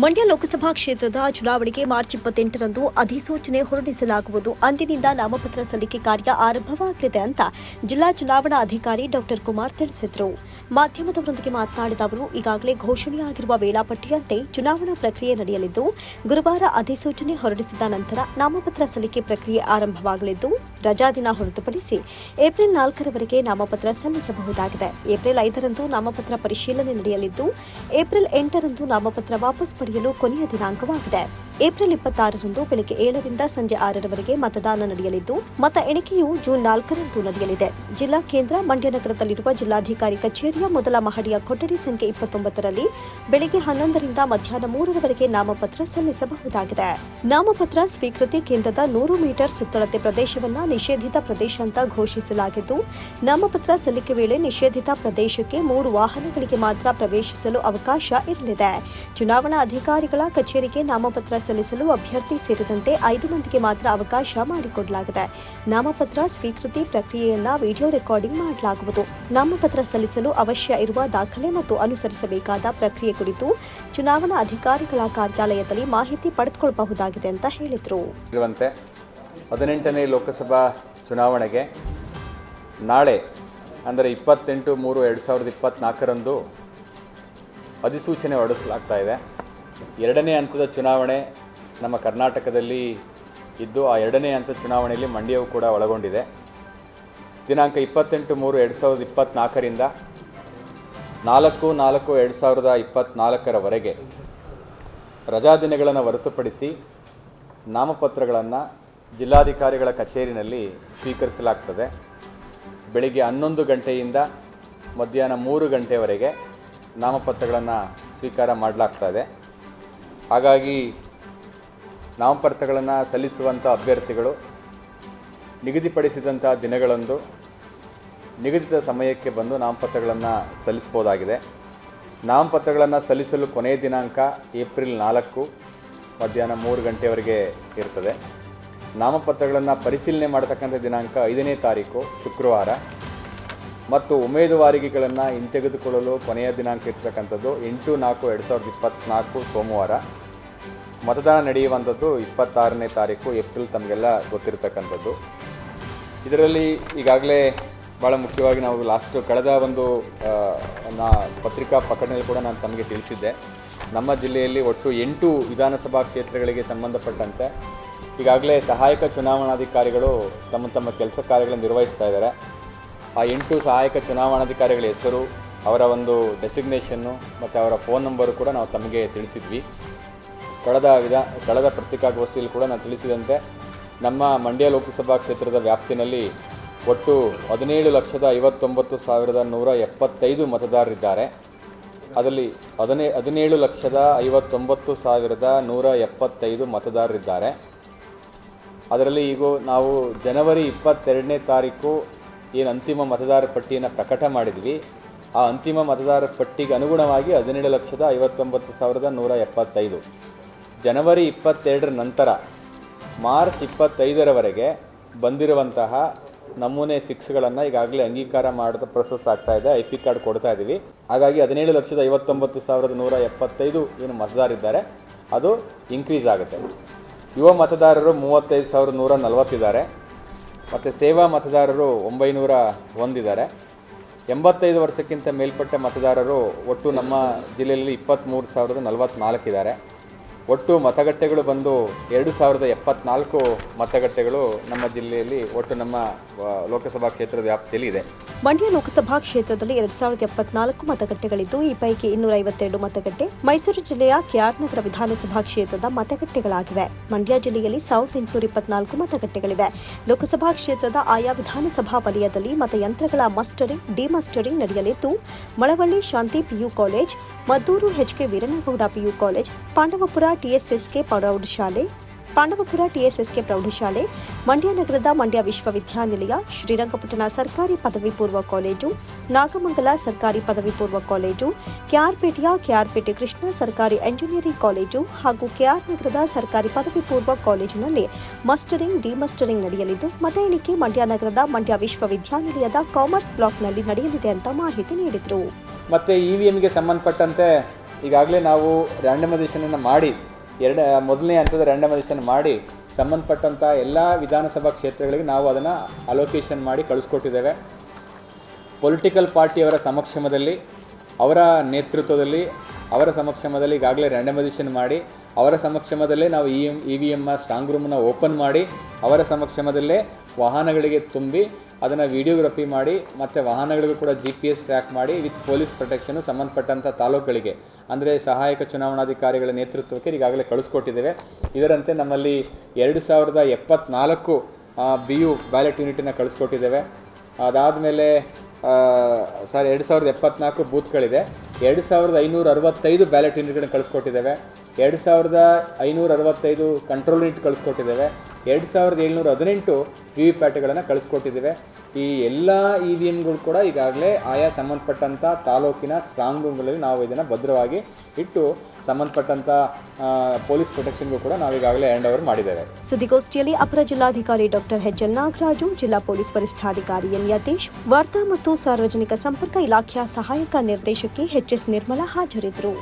ಮಂಡ್ಯ ಲೋಕಸಭಾ ಕ್ಷೇತ್ರದ ಚುನಾವಣೆಗೆ ಮಾರ್ಚ್ ಇಪ್ಪತ್ತೆಂಟರಂದು ಅಧಿಸೂಚನೆ ಹೊರಡಿಸಲಾಗುವುದು. ಅಂದಿನಿಂದ ನಾಮಪತ್ರ ಸಲ್ಲಿಕೆ ಕಾರ್ಯ ಆರಂಭವಾಗಲಿದೆ ಅಂತ ಜಿಲ್ಲಾ ಚುನಾವಣಾ ಅಧಿಕಾರಿ ಡಾಕ್ಟರ್ ಕುಮಾರ್ ತಿಳಿಸಿದರು. ಮಾಧ್ಯಮದವರೊಂದಿಗೆ ಮಾತನಾಡಿದ ಅವರು, ಈಗಾಗಲೇ ಘೋಷಣೆಯಾಗಿರುವ ವೇಳಾಪಟ್ಟಿಯಂತೆ ಚುನಾವಣಾ ಪ್ರಕ್ರಿಯೆ ನಡೆಯಲಿದ್ದು, ಗುರುವಾರ ಅಧಿಸೂಚನೆ ಹೊರಡಿಸಿದ ನಂತರ ನಾಮಪತ್ರ ಸಲ್ಲಿಕೆ ಪ್ರಕ್ರಿಯೆ ಆರಂಭವಾಗಲಿದ್ದು ರಜಾದಿನ ಹೊರತುಪಡಿಸಿ ಏಪ್ರಿಲ್ ನಾಲ್ಕರವರೆಗೆ ನಾಮಪತ್ರ ಸಲ್ಲಿಸಬಹುದಾಗಿದೆ. ಏಪ್ರಿಲ್ ಐದರಂದು ನಾಮಪತ್ರ ಪರಿಶೀಲನೆ ನಡೆಯಲಿದ್ದು, ಏಪ್ರಿಲ್ ಎಂಟರಂದು ನಾಮಪತ್ರ ವಾಪಸ್ ಪಡೆಯಲು ಕೊನೆಯ ದಿನಾಂಕವಾಗಿದೆ. ಏಪ್ರಿಲ್ ಇಪ್ಪತ್ತಾರರಂದು ಬೆಳಗ್ಗೆ ಏಳರಿಂದ ಸಂಜೆ ಆರರವರೆಗೆ ಮತದಾನ ನಡೆಯಲಿದ್ದು, ಮತ ಎಣಿಕೆಯು ಜೂನ್ ನಾಲ್ಕರಂದು ನಡೆಯಲಿದೆ. ಜಿಲ್ಲಾ ಕೇಂದ್ರ, ಮಂಡ್ಯ ನಗರದಲ್ಲಿರುವ ಜಿಲ್ಲಾಧಿಕಾರಿ ಕಚೇರಿಯ ಮೊದಲ ಮಹಡಿಯ ಕೊಠಡಿ ಸಂಖ್ಯೆ ಇಪ್ಪತ್ತೊಂಬತ್ತರಲ್ಲಿ ಬೆಳಗ್ಗೆ ಹನ್ನೊಂದರಿಂದ ಮಧ್ಯಾಹ್ನ ಮೂರರವರೆಗೆ ನಾಮಪತ್ರ ಸಲ್ಲಿಸಬಹುದಾಗಿದೆ. ನಾಮಪತ್ರ ಸ್ವೀಕೃತಿ ಕೇಂದ್ರದ ನೂರು ಮೀಟರ್ ಸುತ್ತಳತೆ ಪ್ರದೇಶವನ್ನು ನಿಷೇಧಿತ ಪ್ರದೇಶ ಅಂತ ಘೋಷಿಸಲಾಗಿದ್ದು, ನಾಮಪತ್ರ ಸಲ್ಲಿಕೆ ವೇಳೆ ನಿಷೇಧಿತ ಪ್ರದೇಶಕ್ಕೆ ಮೂರು ವಾಹನಗಳಿಗೆ ಮಾತ್ರ ಪ್ರವೇಶಿಸಲು ಅವಕಾಶ ಇರಲಿದೆ. ಚುನಾವಣಾ ಅಧಿಕಾರಿಗಳ ಕಚೇರಿಗೆ ನಾಮಪತ್ರ ಸಲ್ಲಿಸಲು ಅಭ್ಯರ್ಥಿ ಸೇರಿದಂತೆ ಐದು ಮಂದಿಗೆ ಮಾತ್ರ ಅವಕಾಶ ಮಾಡಿಕೊಡಲಾಗಿದೆ. ನಾಮಪತ್ರ ಸ್ವೀಕೃತಿ ಪ್ರಕ್ರಿಯೆಯನ್ನ ವಿಡಿಯೋ ರೆಕಾರ್ಡಿಂಗ್ ಮಾಡಲಾಗುವುದು. ನಾಮಪತ್ರ ಸಲ್ಲಿಸಲು ಅವಶ್ಯ ಇರುವ ದಾಖಲೆ ಮತ್ತು ಅನುಸರಿಸಬೇಕಾದ ಪ್ರಕ್ರಿಯೆ ಕುರಿತು ಚುನಾವಣಾ ಅಧಿಕಾರಿಗಳ ಕಾರ್ಯಾಲಯದಲ್ಲಿ ಮಾಹಿತಿ ಪಡೆದುಕೊಳ್ಳಬಹುದಾಗಿದೆ ಅಂತ ಹೇಳಿದರು. ಹದಿನೆಂಟನೇ ಲೋಕಸಭಾ ಚುನಾವಣೆಗೆ ನಾಳೆ, ಅಂದರೆ ಇಪ್ಪತ್ತೆಂಟು ಮೂರು ಎರಡು ಸಾವಿರದ ಇಪ್ಪತ್ತ್ನಾಲ್ಕರಂದು ಅಧಿಸೂಚನೆ ಹೊರಡಿಸಲಾಗ್ತಾ ಇದೆ. ಎರಡನೇ ಹಂತದ ಚುನಾವಣೆ ನಮ್ಮ ಕರ್ನಾಟಕದಲ್ಲಿ ಇದ್ದು ಆ ಎರಡನೇ ಹಂತ ಚುನಾವಣೆಯಲ್ಲಿ ಮಂಡ್ಯವು ಕೂಡ ಒಳಗೊಂಡಿದೆ. ದಿನಾಂಕ ಇಪ್ಪತ್ತೆಂಟು ಮೂರು ಎರಡು ಸಾವಿರದ ಇಪ್ಪತ್ತ್ನಾಲ್ಕರಿಂದ ನಾಲ್ಕು ನಾಲ್ಕು ಎರಡು ಸಾವಿರದ ಇಪ್ಪತ್ತ್ನಾಲ್ಕರವರೆಗೆ ರಜಾದಿನಗಳನ್ನು ಹೊರತುಪಡಿಸಿ ನಾಮಪತ್ರಗಳನ್ನು ಜಿಲ್ಲಾಧಿಕಾರಿಗಳ ಕಚೇರಿನಲ್ಲಿ ಸ್ವೀಕರಿಸಲಾಗ್ತದೆ. ಬೆಳಿಗ್ಗೆ ಹನ್ನೊಂದು ಗಂಟೆಯಿಂದ ಮಧ್ಯಾಹ್ನ ಮೂರು ಗಂಟೆವರೆಗೆ ನಾಮಪತ್ರಗಳನ್ನು ಸ್ವೀಕಾರ ಮಾಡಲಾಗ್ತದೆ ಹಾಗಾಗಿ ನಾಮಪತ್ರಗಳನ್ನು ಸಲ್ಲಿಸುವಂಥ ಅಭ್ಯರ್ಥಿಗಳು ನಿಗದಿಪಡಿಸಿದಂಥ ದಿನಗಳಂದು, ನಿಗದಿತ ಸಮಯಕ್ಕೆ ಬಂದು ನಾಮಪತ್ರಗಳನ್ನು ಸಲ್ಲಿಸ್ಬೋದಾಗಿದೆ ನಾಮಪತ್ರಗಳನ್ನು ಸಲ್ಲಿಸಲು ಕೊನೆಯ ದಿನಾಂಕ ಏಪ್ರಿಲ್ ನಾಲ್ಕು, ಮಧ್ಯಾಹ್ನ ಮೂರು ಗಂಟೆವರೆಗೆ ಇರ್ತದೆ. ನಾಮಪತ್ರಗಳನ್ನು ಪರಿಶೀಲನೆ ಮಾಡತಕ್ಕಂಥ ದಿನಾಂಕ ಐದನೇ ತಾರೀಕು, ಶುಕ್ರವಾರ. ಮತ್ತು ಉಮೇದುವಾರಿಕೆಗಳನ್ನು ಹಿಂತೆಗೆದುಕೊಳ್ಳಲು ಕೊನೆಯ ದಿನಾಂಕ ಇರ್ತಕ್ಕಂಥದ್ದು ಎಂಟು ನಾಲ್ಕು, ಎರಡು ಸಾವಿರದ ಇಪ್ಪತ್ತ್ನಾಲ್ಕು ಸೋಮವಾರ. ಮತದಾನ ನಡೆಯುವಂಥದ್ದು ಇಪ್ಪತ್ತಾರನೇ ತಾರೀಕು, ಏಪ್ರಿಲ್ ತಮಗೆಲ್ಲ ಗೊತ್ತಿರತಕ್ಕಂಥದ್ದು. ಇದರಲ್ಲಿ ಈಗಾಗಲೇ ಭಾಳ ಮುಖ್ಯವಾಗಿ ನಾವು ಲಾಸ್ಟ್ ಕಳೆದ ಒಂದು ನಾ ಪತ್ರಿಕಾ ಪ್ರಕಟಣೆಯಲ್ಲಿ ಕೂಡ ನಾನು ತಮಗೆ ತಿಳಿಸಿದ್ದೆ. ನಮ್ಮ ಜಿಲ್ಲೆಯಲ್ಲಿ ಒಟ್ಟು ಎಂಟು ವಿಧಾನಸಭಾ ಕ್ಷೇತ್ರಗಳಿಗೆ ಸಂಬಂಧಪಟ್ಟಂತೆ ಈಗಾಗಲೇ ಸಹಾಯಕ ಚುನಾವಣಾಧಿಕಾರಿಗಳು ತಮ್ಮ ತಮ್ಮ ಕೆಲಸ ಕಾರ್ಯಗಳನ್ನು ನಿರ್ವಹಿಸ್ತಾ ಇದ್ದಾರೆ. ಆ ಎಂಟು ಸಹಾಯಕ ಚುನಾವಣಾಧಿಕಾರಿಗಳ ಹೆಸರು, ಅವರ ಒಂದು ಡೆಸಿಗ್ನೇಷನ್ನು ಮತ್ತು ಅವರ ಫೋನ್ ನಂಬರು ಕೂಡ ನಾವು ತಮಗೆ ತಿಳಿಸಿದ್ವಿ. ಕಳೆದ ವಿಧ, ಕಳೆದ ಪತ್ರಿಕಾಗೋಷ್ಠಿಯಲ್ಲಿ ಕೂಡ ನಾನು ತಿಳಿಸಿದಂತೆ, ನಮ್ಮ ಮಂಡ್ಯ ಲೋಕಸಭಾ ಕ್ಷೇತ್ರದ ವ್ಯಾಪ್ತಿನಲ್ಲಿ ಒಟ್ಟು ಹದಿನೇಳು ಲಕ್ಷದ ಐವತ್ತೊಂಬತ್ತು ಸಾವಿರದ ನೂರ ಎಪ್ಪತ್ತೈದು ಮತದಾರರಿದ್ದಾರೆ. ಅದರಲ್ಲಿ ಹದಿನೇ, ಹದಿನೇಳು ಲಕ್ಷದ ಐವತ್ತೊಂಬತ್ತು ಸಾವಿರದ ನೂರ ಎಪ್ಪತ್ತೈದು ಮತದಾರರಿದ್ದಾರೆ. ಅದರಲ್ಲಿ ಈಗ ನಾವು ಜನವರಿ ಇಪ್ಪತ್ತೆರಡನೇ ತಾರೀಕು ಏನು ಅಂತಿಮ ಮತದಾರ ಪಟ್ಟಿಯನ್ನು ಪ್ರಕಟ ಮಾಡಿದ್ವಿ. ಆ ಅಂತಿಮ ಮತದಾರ ಪಟ್ಟಿಗೆ ಅನುಗುಣವಾಗಿ ಹದಿನೇಳು ಲಕ್ಷದ ಐವತ್ತೊಂಬತ್ತು ಸಾವಿರದ ನೂರ ಎಪ್ಪತ್ತೈದು. ಜನವರಿ ಇಪ್ಪತ್ತೆರಡರ ನಂತರ ಮಾರ್ಚ್ ಇಪ್ಪತ್ತೈದರವರೆಗೆ ಬಂದಿರುವಂತಹ ನಮೂನೆ ಸಿಕ್ಸ್ಗಳನ್ನು ಈಗಾಗಲೇ ಅಂಗೀಕಾರ ಮಾಡಿದ ಪ್ರೊಸೆಸ್ ಆಗ್ತಾ ಇದೆ. ಐ ಪಿ ಕಾರ್ಡ್ ಕೊಡ್ತಾ ಇದ್ದೀವಿ ಹಾಗಾಗಿ ಹದಿನೇಳು ಲಕ್ಷದ ಐವತ್ತೊಂಬತ್ತು ಸಾವಿರದ ನೂರ ಎಪ್ಪತ್ತೈದು ಏನು ಮತದಾರರಿದ್ದಾರೆ ಅದು ಇನ್ಕ್ರೀಸ್ ಆಗುತ್ತೆ. ಯುವ ಮತದಾರರು ಮೂವತ್ತೈದು ಸಾವಿರದ ನೂರ ನಲವತ್ತಿದ್ದಾರೆ. ಮತ್ತು ಸೇವಾ ಮತದಾರರು ಒಂಬೈನೂರ ಒಂದಿದ್ದಾರೆ. ಎಂಬತ್ತೈದು ವರ್ಷಕ್ಕಿಂತ ಮೇಲ್ಪಟ್ಟ ಮತದಾರರು ಒಟ್ಟು ನಮ್ಮ ಜಿಲ್ಲೆಯಲ್ಲಿ ಇಪ್ಪತ್ತ್ಮೂರು ಸಾವಿರದ ನಲವತ್ತ್ನಾಲ್ಕಿದ್ದಾರೆ ಒಟ್ಟು ಮತಗಟ್ಟೆಗಳು ಬಂದು ಎರಡು ಸಾವಿರದ ಎಪ್ಪತ್ನಾಲ್ಕು ಮತಗಟ್ಟೆಗಳು ನಮ್ಮ ಜಿಲ್ಲೆಯಲ್ಲಿ ಒಟ್ಟು ನಮ್ಮ ಲೋಕಸಭಾ ಕ್ಷೇತ್ರದ ವ್ಯಾಪ್ತಿಯಲ್ಲಿ ಇದೆ. ಮಂಡ್ಯ ಲೋಕಸಭಾ ಕ್ಷೇತ್ರದಲ್ಲಿ ಎರಡ್ ಸಾವಿರದ ಎಪ್ಪತ್ನಾಲ್ಕು ಮತಗಟ್ಟೆಗಳಿದ್ದು, ಈ ಪೈಕಿ ಇನ್ನೂರ ಐವತ್ತೆರಡು ಮತಗಟ್ಟೆ ಮೈಸೂರು ಜಿಲ್ಲೆಯ ಕೆಆರ್ ನಗರ ವಿಧಾನಸಭಾ ಕ್ಷೇತ್ರದ ಮತಗಟ್ಟೆಗಳಾಗಿವೆ. ಮಂಡ್ಯ ಜಿಲ್ಲೆಯಲ್ಲಿ ಸಾವಿರದ ಎಂಟುನೂರ ಇಪ್ಪತ್ನಾಲ್ಕು ಮತಗಟ್ಟೆಗಳಿವೆ. ಲೋಕಸಭಾ ಕ್ಷೇತ್ರದ ಆಯಾ ವಿಧಾನಸಭಾ ವಲಯದಲ್ಲಿ ಮತಯಂತ್ರಗಳ ಮಸ್ಟರಿಂಗ್, ಡಿಮಸ್ಟರಿಂಗ್ ನಡೆಯಲಿದ್ದು, Malavalli Shanti PU college, Maddur HK Veeranagowda PU college, Pandavapura TSSK ಪ್ರೌಢಶಾಲೆ ಪಾಂಡವಪುರ ಟಿಎಸ್ಎಸ್ಕೆ ಪ್ರೌಢಶಾಲೆ, ಮಂಡ್ಯ ನಗರದ ಮಂಡ್ಯ ವಿಶ್ವವಿದ್ಯಾನಿಲಯ, ಶ್ರೀರಂಗಪಟ್ಟಣ ಸರ್ಕಾರಿ ಪದವಿ ಪೂರ್ವ ಕಾಲೇಜು, ನಾಗಮಂಗಲ ಸರ್ಕಾರಿ ಪದವಿ ಪೂರ್ವ ಕಾಲೇಜು, ಕೆಆರ್ಪೇಟೆಯ ಕೆಆರ್ಪೇಟೆ ಕೃಷ್ಣ ಸರ್ಕಾರಿ ಎಂಜಿನಿಯರಿಂಗ್ ಕಾಲೇಜು ಹಾಗೂ ಕೆಆರ್ ನಗರದ ಸರ್ಕಾರಿ ಪದವಿ ಪೂರ್ವ ಕಾಲೇಜಿನಲ್ಲಿ ಮಸ್ಟರಿಂಗ್, ಡಿಮಸ್ಟರಿಂಗ್ ನಡೆಯಲಿದ್ದು, ಮತ ಎಣಿಕೆ ಮಂಡ್ಯ ನಗರದ ಮಂಡ್ಯ ವಿಶ್ವವಿದ್ಯಾನಿಲಯದ ಕಾಮರ್ಸ್ ಬ್ಲಾಕ್ನಲ್ಲಿ ನಡೆಯಲಿದೆ ಅಂತ ಮಾಹಿತಿ ನೀಡಿದರು. ಮತ್ತು ಇ ವಿ ಸಂಬಂಧಪಟ್ಟಂತೆ ಈಗಾಗಲೇ ನಾವು ರ್ಯಾಂಡಮೈಸೇಷನನ್ನು ಮಾಡಿ ಎರಡು, ಮೊದಲನೇ ಹಂತದ ರ್ಯಾಂಡಮೈಸೇಷನ್ ಮಾಡಿ ಸಂಬಂಧಪಟ್ಟಂಥ ಎಲ್ಲ ವಿಧಾನಸಭಾ ಕ್ಷೇತ್ರಗಳಿಗೆ ನಾವು ಅದನ್ನು ಅಲೋಕೇಶನ್ ಮಾಡಿ ಕಳಿಸ್ಕೊಟ್ಟಿದ್ದೇವೆ. ಪೊಲಿಟಿಕಲ್ ಪಾರ್ಟಿಯವರ ಸಮಕ್ಷಮದಲ್ಲಿ, ಅವರ ನೇತೃತ್ವದಲ್ಲಿ, ಅವರ ಸಮಕ್ಷಮದಲ್ಲಿ ಈಗಾಗಲೇ ರ್ಯಾಂಡಮೈಸೇಷನ್ ಮಾಡಿ, ಅವರ ಸಮಕ್ಷಮದಲ್ಲೇ ನಾವು E M E V M strong ರೂಮನ್ನು ಓಪನ್ ಮಾಡಿ, ಅವರ ಸಮಕ್ಷಮದಲ್ಲೇ ವಾಹನಗಳಿಗೆ ತುಂಬಿ ಅದನ್ನು ವಿಡಿಯೋಗ್ರಫಿ ಮಾಡಿ, ಮತ್ತು ವಾಹನಗಳಿಗೂ ಕೂಡ ಜಿ ಪಿ ಎಸ್ ಟ್ರ್ಯಾಕ್ ಮಾಡಿ ವಿತ್ ಪೊಲೀಸ್ ಪ್ರೊಟೆಕ್ಷನು ಸಂಬಂಧಪಟ್ಟಂಥ ತಾಲೂಕುಗಳಿಗೆ, ಅಂದರೆ ಸಹಾಯಕ ಚುನಾವಣಾಧಿಕಾರಿಗಳ ನೇತೃತ್ವಕ್ಕೆ ಈಗಾಗಲೇ ಕಳಿಸ್ಕೊಟ್ಟಿದ್ದೇವೆ. ಇದರಂತೆ ನಮ್ಮಲ್ಲಿ ಎರಡು ಸಾವಿರದ ಎಪ್ಪತ್ನಾಲ್ಕು ಬಿ ಯು ಬ್ಯಾಲೆಟ್ ಯೂನಿಟನ್ನು ಕಳಿಸ್ಕೊಟ್ಟಿದ್ದೇವೆ. ಅದಾದಮೇಲೆ ಸರ್ ಎರಡು ಸಾವಿರದ ಎಪ್ಪತ್ನಾಲ್ಕು ಬೂತ್ಗಳಿದೆ. ಎರಡು ಸಾವಿರದ ಐನೂರ ಅರವತ್ತೈದು ಬ್ಯಾಲೆಟ್ ಯೂನಿಟ್ಗಳನ್ನ ಕಳಿಸ್ಕೊಟ್ಟಿದ್ದೇವೆ. ಎರಡು ಸಾವಿರದ ಐನೂರ ಅರವತ್ತೈದು ಕಂಟ್ರೋಲ್ ಯೂನಿಟ್ ಕಳಿಸ್ಕೊಟ್ಟಿದ್ದೇವೆ. ಎರಡು ಸಾವಿರದ ಏಳ್ನೂರ ಹದಿನೆಂಟು ವಿ ವಿ ಪ್ಯಾಟ್ಗಳನ್ನು ಕಳಿಸ್ಕೊಟ್ಟಿದ್ದೇವೆ ಈ ಎಲ್ಲ ಇ ವಿ ಎಮ್ಗಳು ಕೂಡ ಈಗಾಗಲೇ ಆಯಾ ಸಂಬಂಧಪಟ್ಟಂಥ ತಾಲೂಕಿನ ಸ್ಟ್ರಾಂಗ್ ರೂಮ್ಗಳಲ್ಲಿ ನಾವು ಇದನ್ನು ಭದ್ರವಾಗಿ ಇಟ್ಟು ಸಂಬಂಧಪಟ್ಟಂಥ ಪೊಲೀಸ್ ಪ್ರೊಟೆಕ್ಷನ್ಗೂ ಕೂಡ ನಾವು ಈಗಾಗಲೇ ಹ್ಯಾಂಡ್ ಓವರ್ ಮಾಡಿದ್ದೇವೆ. ಸುದ್ದಿಗೋಷ್ಠಿಯಲ್ಲಿ ಅಪರ ಜಿಲ್ಲಾಧಿಕಾರಿ ಡಾಕ್ಟರ್ ಎಚ್ ಎಲ್ ನಾಗರಾಜು, ಜಿಲ್ಲಾ ಪೊಲೀಸ್ ವರಿಷ್ಠಾಧಿಕಾರಿ ಎನ್ ಯತೀಶ್, ವಾರ್ತಾ ಮತ್ತು ಸಾರ್ವಜನಿಕ ಸಂಪರ್ಕ ಇಲಾಖೆಯ ಸಹಾಯಕ ನಿರ್ದೇಶಕಿ ಎಚ್ ಎಸ್ ನಿರ್ಮಲಾ ಹಾಜರಿದ್ದರು.